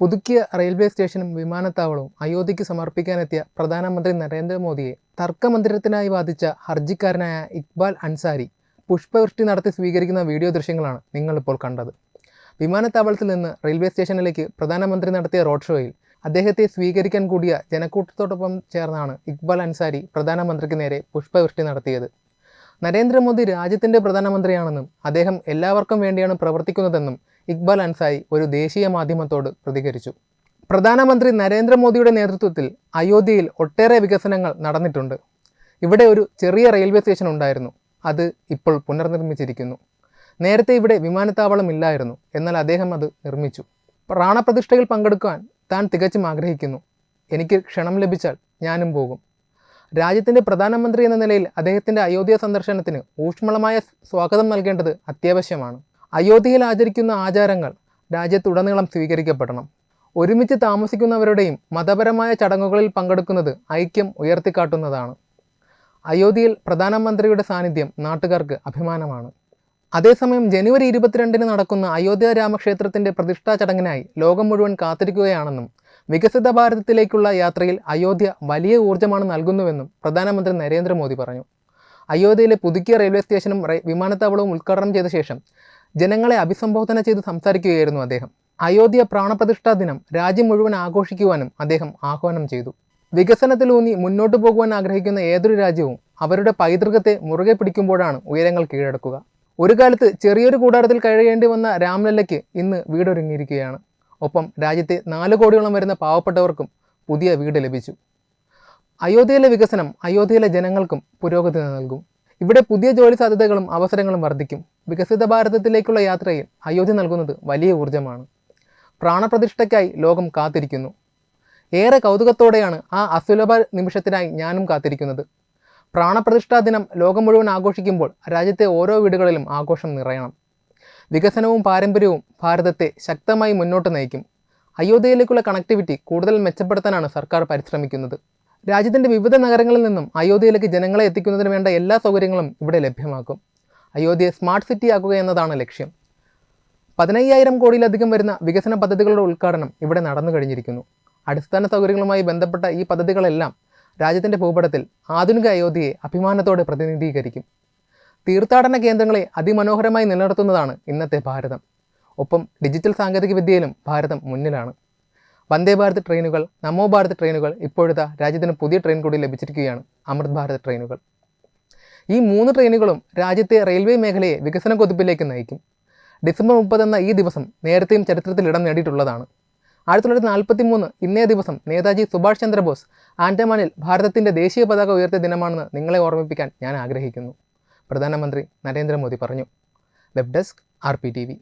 പുതുക്കിയ റെയിൽവേ സ്റ്റേഷനും വിമാനത്താവളവും അയോധ്യയ്ക്ക് സമർപ്പിക്കാനെത്തിയ പ്രധാനമന്ത്രി നരേന്ദ്രമോദിയെ തർക്കമന്ദിരത്തിനായി വാദിച്ച ഹർജിക്കാരനായ ഇക്ബാൽ അൻസാരി പുഷ്പവൃഷ്ടി നടത്തി സ്വീകരിക്കുന്ന വീഡിയോ ദൃശ്യങ്ങളാണ് നിങ്ങളിപ്പോൾ കണ്ടത്. വിമാനത്താവളത്തിൽ നിന്ന് റെയിൽവേ സ്റ്റേഷനിലേക്ക് പ്രധാനമന്ത്രി നടത്തിയ റോഡ് ഷോയിൽ അദ്ദേഹത്തെ സ്വീകരിക്കാൻ കൂടിയ ജനക്കൂട്ടത്തോടൊപ്പം ചേർന്നാണ് ഇക്ബാൽ അൻസാരി പ്രധാനമന്ത്രിക്ക് നേരെ പുഷ്പവൃഷ്ടി നടത്തിയത്. നരേന്ദ്രമോദി രാജ്യത്തിന്റെ പ്രധാനമന്ത്രിയാണെന്നും അദ്ദേഹം എല്ലാവർക്കും വേണ്ടിയാണ് പ്രവർത്തിക്കുന്നതെന്നും ഇക്ബാൽ അൻസാരി ഒരു ദേശീയ മാധ്യമത്തോട് പ്രതികരിച്ചു. പ്രധാനമന്ത്രി നരേന്ദ്രമോദിയുടെ നേതൃത്വത്തിൽ അയോധ്യയിൽ ഒട്ടേറെ വികസനങ്ങൾ നടന്നിട്ടുണ്ട്. ഇവിടെ ഒരു ചെറിയ റെയിൽവേ സ്റ്റേഷൻ ഉണ്ടായിരുന്നു. അത് ഇപ്പോൾ പുനർനിർമ്മിച്ചിരിക്കുന്നു. നേരത്തെ ഇവിടെ വിമാനത്താവളം ഇല്ലായിരുന്നു. എന്നാൽ അദ്ദേഹം അത് നിർമ്മിച്ചു. പ്രാണപ്രതിഷ്ഠയിൽ പങ്കെടുക്കാൻ താൻ തികച്ചും ആഗ്രഹിക്കുന്നു. എനിക്ക് ക്ഷണം ലഭിച്ചാൽ ഞാനും പോകും. രാജ്യത്തിന്റെ പ്രധാനമന്ത്രി എന്ന നിലയിൽ അദ്ദേഹത്തിന്റെ അയോധ്യ സന്ദർശനത്തിന് ഊഷ്മളമായ സ്വാഗതം നൽകേണ്ടത് അത്യാവശ്യമാണ്. അയോധ്യയിൽ ആചരിക്കുന്ന ആചാരങ്ങൾ രാജ്യത്തുടനീളം സ്വീകരിക്കപ്പെടണം. ഒരുമിച്ച് താമസിക്കുന്നവരുടെയും മതപരമായ ചടങ്ങുകളിൽ പങ്കെടുക്കുന്നത് ഐക്യം ഉയർത്തിക്കാട്ടുന്നതാണ്. അയോധ്യയിൽ പ്രധാനമന്ത്രിയുടെ സാന്നിധ്യം നാട്ടുകാർക്ക് അഭിമാനമാണ്. അതേസമയം ജനുവരി ഇരുപത്തിരണ്ടിന് നടക്കുന്ന അയോധ്യ രാമക്ഷേത്രത്തിന്റെ പ്രതിഷ്ഠാ ചടങ്ങിനായി ലോകം മുഴുവൻ കാത്തിരിക്കുകയാണെന്നും വികസിത ഭാരതത്തിലേക്കുള്ള യാത്രയിൽ അയോധ്യ വലിയ ഊർജമാണ് നൽകുന്നുവെന്നും പ്രധാനമന്ത്രി നരേന്ദ്രമോദി പറഞ്ഞു. അയോധ്യയിലെ പുതുക്കിയ റെയിൽവേ സ്റ്റേഷനും വിമാനത്താവളവും ഉദ്ഘാടനം ചെയ്ത ശേഷം ജനങ്ങളെ അഭിസംബോധന ചെയ്ത് സംസാരിക്കുകയായിരുന്നു അദ്ദേഹം. അയോധ്യ പ്രാണപ്രതിഷ്ഠാ ദിനം രാജ്യം മുഴുവൻ ആഘോഷിക്കുവാനും അദ്ദേഹം ആഹ്വാനം ചെയ്തു. വികസനത്തിലൂന്നി മുന്നോട്ടു പോകുവാൻ ആഗ്രഹിക്കുന്ന ഏതൊരു രാജ്യവും അവരുടെ പൈതൃകത്തെ മുറുകെ പിടിക്കുമ്പോഴാണ് ഉയരങ്ങൾ കീഴടക്കുക. ഒരു കാലത്ത് ചെറിയൊരു കൂടാരത്തിൽ കഴിയേണ്ടി വന്ന രാംലല്ലയ്ക്ക് ഇന്ന് വീടൊരുങ്ങിയിരിക്കുകയാണ്. ഒപ്പം രാജ്യത്തെ നാല് കോടിയോളം വരുന്ന പാവപ്പെട്ടവർക്കും പുതിയ വീട് ലഭിച്ചു. അയോധ്യയിലെ വികസനം അയോധ്യയിലെ ജനങ്ങൾക്കും പുരോഗതി നൽകും. ഇവിടെ പുതിയ ജോലി സാധ്യതകളും അവസരങ്ങളും വർദ്ധിക്കും. വികസിത ഭാരതത്തിലേക്കുള്ള യാത്രയിൽ അയോധ്യ നൽകുന്നത് വലിയ ഊർജമാണ്. പ്രാണപ്രതിഷ്ഠയ്ക്കായി ലോകം കാത്തിരിക്കുന്നു. ഏറെ കൗതുകത്തോടെയാണ് ആ അസുലഭ നിമിഷത്തിനായി ഞാനും കാത്തിരിക്കുന്നത്. പ്രാണപ്രതിഷ്ഠാ ദിനം ലോകം മുഴുവൻ ആഘോഷിക്കുമ്പോൾ രാജ്യത്തെ ഓരോ വീടുകളിലും ആഘോഷം നിറയണം. വികസനവും പാരമ്പര്യവും ഭാരതത്തെ ശക്തമായി മുന്നോട്ട് നയിക്കും. അയോധ്യയിലേക്കുള്ള കണക്ടിവിറ്റി കൂടുതൽ മെച്ചപ്പെടുത്താനാണ് സർക്കാർ പരിശ്രമിക്കുന്നത്. രാജ്യത്തിന്റെ വിവിധ നഗരങ്ങളിൽ നിന്നും അയോധ്യയിലേക്ക് ജനങ്ങളെ എത്തിക്കുന്നതിന് വേണ്ട എല്ലാ സൗകര്യങ്ങളും ഇവിടെ ലഭ്യമാക്കും. അയോധ്യയെ സ്മാർട്ട് സിറ്റി ആക്കുക എന്നതാണ് ലക്ഷ്യം. പതിനയ്യായിരം കോടിയിലധികം വരുന്ന വികസന പദ്ധതികളുടെ ഉദ്ഘാടനം ഇവിടെ നടന്നു കഴിഞ്ഞിരിക്കുന്നു അടിസ്ഥാന സൗകര്യങ്ങളുമായി ബന്ധപ്പെട്ട ഈ പദ്ധതികളെല്ലാം രാജ്യത്തിന്റെ ഭൂപടത്തിൽ ആധുനിക അയോധ്യയെ അഭിമാനത്തോടെ പ്രതിനിധീകരിക്കും. തീർത്ഥാടന കേന്ദ്രങ്ങളെ അതിമനോഹരമായി നിലനിർത്തുന്നതാണ് ഇന്നത്തെ ഭാരതം. ഒപ്പം ഡിജിറ്റൽ സാങ്കേതികവിദ്യയിലും ഭാരതം മുന്നിലാണ്. വന്ദേ ഭാരത് ട്രെയിനുകൾ നമോ ഭാരത് ട്രെയിനുകൾ ഇപ്പോഴത്തെ രാജ്യത്തിന് പുതിയ ട്രെയിൻ കൂടി ലഭിച്ചിരിക്കുകയാണ് അമൃത് ഭാരത് ട്രെയിനുകൾ. ഈ മൂന്ന് ട്രെയിനുകളും രാജ്യത്തെ റെയിൽവേ മേഖലയെ വികസന കുതിപ്പിലേക്ക് നയിക്കും. ഡിസംബർ മുപ്പത് എന്ന ഈ ദിവസം നേരത്തെയും ചരിത്രത്തിൽ ഇടം നേടിയിട്ടുള്ളതാണ്. ആയിരത്തി തൊള്ളായിരത്തി നാൽപ്പത്തി മൂന്ന് ഇന്നേ ദിവസം നേതാജി സുഭാഷ് ചന്ദ്രബോസ് ആൻഡമാനിൽ ഭാരതത്തിന്റെ ദേശീയ പതാക ഉയർത്തിയ ദിനമാണെന്ന് നിങ്ങളെ ഓർമ്മിപ്പിക്കാൻ ഞാൻ ആഗ്രഹിക്കുന്നു. പ്രധാനമന്ത്രി നരേന്ദ്രമോദി പറഞ്ഞു. Web desk R P T V.